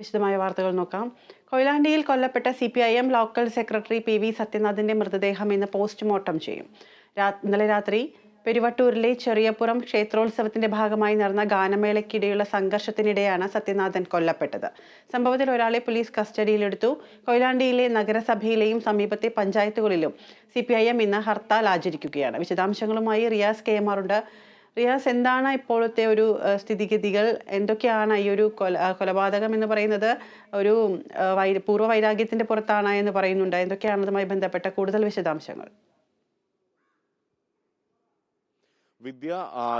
വിശദമായ വാർത്തകൾ നോക്കാം. കൊയിലാണ്ടിയിൽ കൊല്ലപ്പെട്ട C P I M local secretary P V സത്യനാഥിന്റെ മൃതദേഹം ഇന്ന് പോസ്റ്റ്മോർട്ടം ചെയ്യും. ഇന്നലെ രാത്രി പെരുവട്ടൂരിലെ ചെറിയപ്പുറം ക്ഷേത്രോത്സവത്തിന്റെ ഭാഗമായി നടന്ന ഗാനമേളയ്ക്കിടെയുള്ള സംഘർഷത്തിനിടെയാണ് സത്യനാഥൻ കൊല്ലപ്പെട്ടത്. സംഭവത്തിൽ ഒരാളെ പോലീസ് കസ്റ്റഡിയിലെടുത്തു. കൊയിലാണ്ടിയിലെ നഗരസഭയിലെയും സമീപത്തെ പഞ്ചായത്തുകളിലും സി പി ഐ എം ഇന്ന് ഹർത്താൽ ആചരിക്കുകയാണ്. വിശദാംശങ്ങളുമായി റിയാസ് കെ എം റിയാസ് എന്താണ് ഇപ്പോഴത്തെ ഒരു സ്ഥിതിഗതികൾ? എന്തൊക്കെയാണ് ഈ ഒരു കൊല കൊലപാതകം എന്ന് പറയുന്നത്? ഒരു വൈ പൂർവ വൈരാഗ്യത്തിന്റെ പുറത്താണ് എന്ന് പറയുന്നുണ്ട്. എന്തൊക്കെയാണ് അതുമായി ബന്ധപ്പെട്ട കൂടുതൽ വിശദാംശങ്ങൾ? വിദ്യ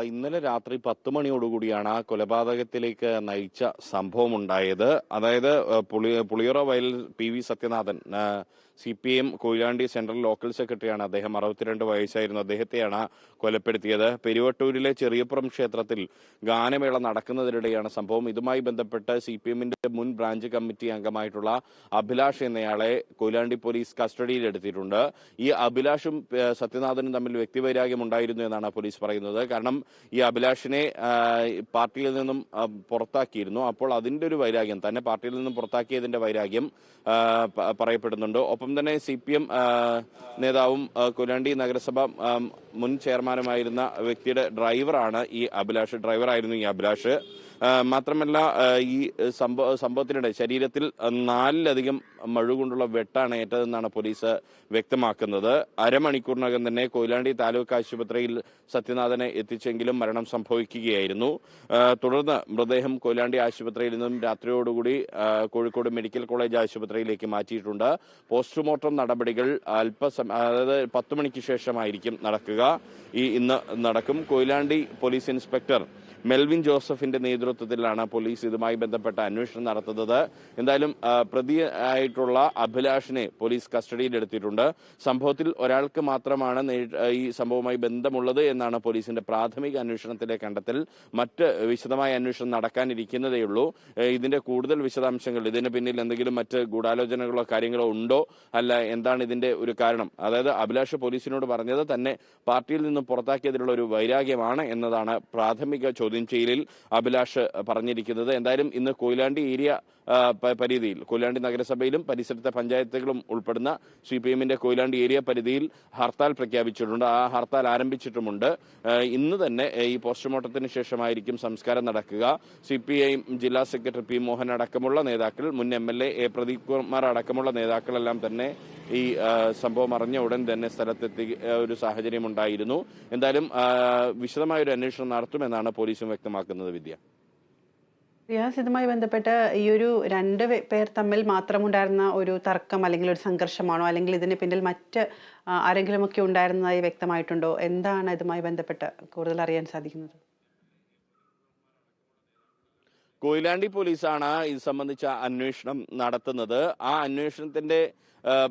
ഇന്നലെ രാത്രി പത്ത് മണിയോടുകൂടിയാണ് ആ കൊലപാതകത്തിലേക്ക് നയിച്ച സംഭവം ഉണ്ടായത് അതായത് പുളി പുളിയറ വയൽ P V Sathyanathan C P M Koyilandy central local സെക്രട്ടറിയാണ് അദ്ദേഹം. അറുപത്തിരണ്ട് വയസ്സായിരുന്നു അദ്ദേഹത്തെയാണ് കൊലപ്പെടുത്തിയത്. പെരുവട്ടൂരിലെ ചെറിയപ്പുറം ക്ഷേത്രത്തിൽ ഗാനമേള നടക്കുന്നതിനിടെയാണ് സംഭവം. ഇതുമായി ബന്ധപ്പെട്ട് സി പി എമ്മിന്റെ മുൻ ബ്രാഞ്ച് കമ്മിറ്റി അംഗമായിട്ടുള്ള അഭിലാഷ് എന്നയാളെ കൊയിലാണ്ടി പോലീസ് കസ്റ്റഡിയിലെടുത്തിട്ടുണ്ട്. ഈ അഭിലാഷും സത്യനാഥനും തമ്മിൽ വ്യക്തിവൈരാഗ്യം ഉണ്ടായിരുന്നു എന്നാണ് പോലീസ് പറയുന്നത്. കാരണം ഈ അഭിലാഷിനെ പാർട്ടിയിൽ നിന്നും പുറത്താക്കിയിരുന്നു. അപ്പോൾ അതിന്റെ ഒരു വൈരാഗ്യം തന്നെ പാർട്ടിയിൽ നിന്നും പുറത്താക്കിയതിന്റെ വൈരാഗ്യം പറയപ്പെടുന്നുണ്ട്. ഒപ്പം തന്നെ സി പി എം നേതാവും കൊലാണ്ടി നഗരസഭ മുൻ ചെയർമാനുമായിരുന്ന വ്യക്തിയുടെ ഡ്രൈവറാണ് ഈ അഭിലാഷ്. ഡ്രൈവറായിരുന്നു ഈ അഭിലാഷ്. മാത്രമല്ല ഈ സംഭവ സംഭവത്തിനിടെ ശരീരത്തിൽ നാലിലധികം മഴുകൊണ്ടുള്ള വെട്ടാണ് ഏറ്റതെന്നാണ് പോലീസ് വ്യക്തമാക്കുന്നത്. അരമണിക്കൂറിനകം തന്നെ കൊയിലാണ്ടി താലൂക്ക് ആശുപത്രിയിൽ സത്യനാഥനെ എത്തിച്ചെങ്കിലും മരണം സംഭവിക്കുകയായിരുന്നു. തുടർന്ന് മൃതദേഹം കൊയിലാണ്ടി ആശുപത്രിയിൽ നിന്നും രാത്രിയോടുകൂടി കോഴിക്കോട് മെഡിക്കൽ കോളേജ് ആശുപത്രിയിലേക്ക് മാറ്റിയിട്ടുണ്ട്. പോസ്റ്റ്മോർട്ടം നടപടികൾ അല്പസം അതായത് പത്ത് മണിക്ക് ശേഷമായിരിക്കും നടക്കുക. ഈ ഇന്ന് നടക്കും. കൊയിലാണ്ടി പോലീസ് ഇൻസ്പെക്ടർ മെൽവിൻ ജോസഫിന്റെ നേതൃത്വത്തിലാണ് പോലീസ് ഇതുമായി ബന്ധപ്പെട്ട അന്വേഷണം നടത്തുന്നത്. എന്തായാലും പ്രതിയായിട്ടുള്ള അഭിലാഷിനെ പോലീസ് കസ്റ്റഡിയിലെടുത്തിട്ടുണ്ട്. സംഭവത്തിൽ ഒരാൾക്ക് മാത്രമാണ് ഈ സംഭവവുമായി ബന്ധമുള്ളത് എന്നാണ് പോലീസിന്റെ പ്രാഥമിക അന്വേഷണത്തിലെ കണ്ടെത്തൽ. മറ്റ് വിശദമായ അന്വേഷണം നടക്കാനിരിക്കുന്നതേയുള്ളൂ ഇതിന്റെ കൂടുതൽ വിശദാംശങ്ങൾ ഇതിന് പിന്നിൽ എന്തെങ്കിലും മറ്റ് ഗൂഢാലോചനകളോ കാര്യങ്ങളോ ഉണ്ടോ? അല്ല എന്താണ് ഇതിന്റെ ഒരു കാരണം? അതായത് അഭിലാഷ് പോലീസിനോട് പറഞ്ഞത് തന്നെ പാർട്ടിയിൽ നിന്നും പുറത്താക്കിയതിലുള്ള ഒരു വൈരാഗ്യമാണ് എന്നതാണ് പ്രാഥമിക ചോദ്യം. ചെയ്യലിൽ അഭിലാഷ് പറഞ്ഞിരിക്കുന്നത്. എന്തായാലും ഇന്ന് കൊയിലാണ്ടി ഏരിയ പരിധിയിൽ കൊയിലാണ്ടി നഗരസഭയിലും പരിസരത്തെ പഞ്ചായത്തുകളും ഉൾപ്പെടുന്ന സി പി എമ്മിന്റെ കൊയിലാണ്ടി ഏരിയ പരിധിയിൽ ഹർത്താൽ പ്രഖ്യാപിച്ചിട്ടുണ്ട്. ആ ഹർത്താൽ ആരംഭിച്ചിട്ടുമുണ്ട്. ഇന്ന് തന്നെ ഈ പോസ്റ്റ്മോർട്ടത്തിന് ശേഷമായിരിക്കും സംസ്കാരം നടക്കുക. സി പി ഐ ജില്ലാ സെക്രട്ടറി പി മോഹൻ അടക്കമുള്ള നേതാക്കൾ മുൻ M L A Pradeep Kumar അടക്കമുള്ള നേതാക്കളെല്ലാം തന്നെ ഈ സംഭവം അറിഞ്ഞ ഉടൻ തന്നെ സ്ഥലത്തെത്തി ഒരു സാഹചര്യം ഉണ്ടായിരുന്നു എന്തായാലും വിശദമായ ഒരു അന്വേഷണം നടത്തുമെന്നാണ് പോലീസും വ്യക്തമാക്കുന്നത് വിദ്യ. റിയാസ് ഇതുമായി ബന്ധപ്പെട്ട് ഈ ഒരു രണ്ട് പേർ തമ്മിൽ മാത്രമുണ്ടായിരുന്ന ഒരു തർക്കം അല്ലെങ്കിൽ ഒരു സംഘർഷമാണോ? അല്ലെങ്കിൽ ഇതിന് പിന്നിൽ മറ്റ് ആരെങ്കിലുമൊക്കെ ഉണ്ടായിരുന്നതായി വ്യക്തമായിട്ടുണ്ടോ? എന്താണ് ഇതുമായി ബന്ധപ്പെട്ട് കൂടുതൽ അറിയാൻ സാധിക്കുന്നത്? കൊയിലാണ്ടി പോലീസാണ് ഇത് സംബന്ധിച്ച അന്വേഷണം നടത്തുന്നത്. ആ അന്വേഷണത്തിന്റെ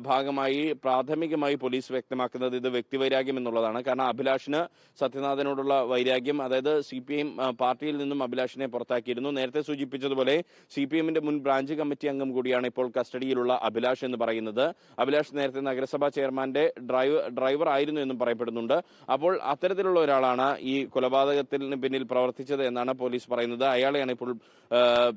ഭാഗമായി പ്രാഥമികമായി പോലീസ് വ്യക്തമാക്കുന്നത് ഇത് വ്യക്തിവൈരാഗ്യം എന്നുള്ളതാണ്. കാരണം അഭിലാഷിന് സത്യനാഥനോടുള്ള വൈരാഗ്യം അതായത് സി പി എം പാർട്ടിയിൽ നിന്നും അഭിലാഷിനെ പുറത്താക്കിയിരുന്നു. നേരത്തെ സൂചിപ്പിച്ചതുപോലെ സി പി എമ്മിന്റെ മുൻ ബ്രാഞ്ച് കമ്മിറ്റി അംഗം കൂടിയാണ് ഇപ്പോൾ കസ്റ്റഡിയിലുള്ള അഭിലാഷ് എന്ന് പറയുന്നത്. അഭിലാഷ് നേരത്തെ നഗരസഭാ ചെയർമാന്റെ ഡ്രൈവർ ഡ്രൈവർ ആയിരുന്നു എന്നും പറയപ്പെടുന്നുണ്ട്. അപ്പോൾ അത്തരത്തിലുള്ള ഒരാളാണ് ഈ കൊലപാതകത്തിന് പിന്നിൽ പ്രവർത്തിച്ചത് എന്നാണ് പോലീസ് പറയുന്നത്. അയാളെയാണ് ഇപ്പോൾ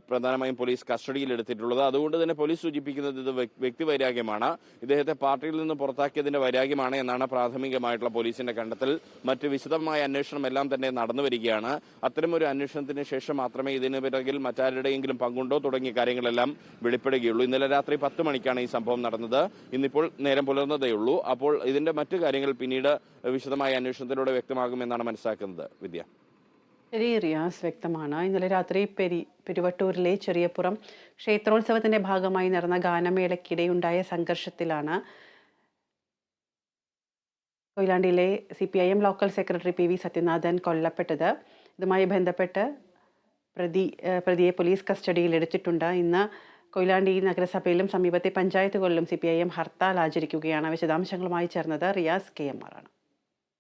പ്രധാനമായും പോലീസ് കസ്റ്റഡിയിൽ എടുത്തിട്ടുള്ളത് അതുകൊണ്ട് തന്നെ പോലീസ് സൂചിപ്പിക്കുന്നത് ഇത് വ്യക്തി വ്യക്തിവൈരാഗ്യമാണ് ഇദ്ദേഹത്തെ പാർട്ടിയിൽ നിന്ന് പുറത്താക്കിയതിന്റെ വൈരാഗ്യമാണ് എന്നാണ് പ്രാഥമികമായിട്ടുള്ള പോലീസിന്റെ കണ്ടെത്തൽ. മറ്റ് വിശദമായ അന്വേഷണം എല്ലാം തന്നെ നടന്നു വരികയാണ്. അത്തരമൊരു അന്വേഷണത്തിന് ശേഷം മാത്രമേ ഇതിന് പിറകിൽ മറ്റാരുടെയെങ്കിലും പങ്കുണ്ടോ തുടങ്ങിയ കാര്യങ്ങളെല്ലാം വെളിപ്പെടുകയുള്ളൂ. ഇന്നലെ രാത്രി പത്ത് മണിക്കാണ് ഈ സംഭവം നടന്നത്. ഇന്നിപ്പോൾ നേരം പുലർന്നതേയുള്ളൂ അപ്പോൾ ഇതിന്റെ മറ്റു കാര്യങ്ങൾ പിന്നീട് വിശദമായ അന്വേഷണത്തിലൂടെ വ്യക്തമാകുമെന്നാണ് മനസ്സിലാക്കുന്നത്. വിദ്യ. ശരി റിയാസ് വ്യക്തമാണ്. ഇന്നലെ രാത്രി പെരി പെരുവട്ടൂരിലെ ചെറിയപ്പുറം ക്ഷേത്രോത്സവത്തിന്റെ ഭാഗമായി നടന്ന ഗാനമേളയ്ക്കിടെയുണ്ടായ സംഘർഷത്തിലാണ് കൊയിലാണ്ടിയിലെ C P I M local secretary P V Sathyanathan കൊല്ലപ്പെട്ടത്. ഇതുമായി ബന്ധപ്പെട്ട് പ്രതി പ്രതിയെ പോലീസ് കസ്റ്റഡിയിൽ എടുത്തിട്ടുണ്ട്. ഇന്ന് കൊയിലാണ്ടി നഗരസഭയിലും സമീപത്തെ പഞ്ചായത്തുകളിലും C P I M hartal ആചരിക്കുകയാണ്. വിശദാംശങ്ങളുമായി ചേർന്നത് റിയാസ് കെ എം ആർ ആണ്.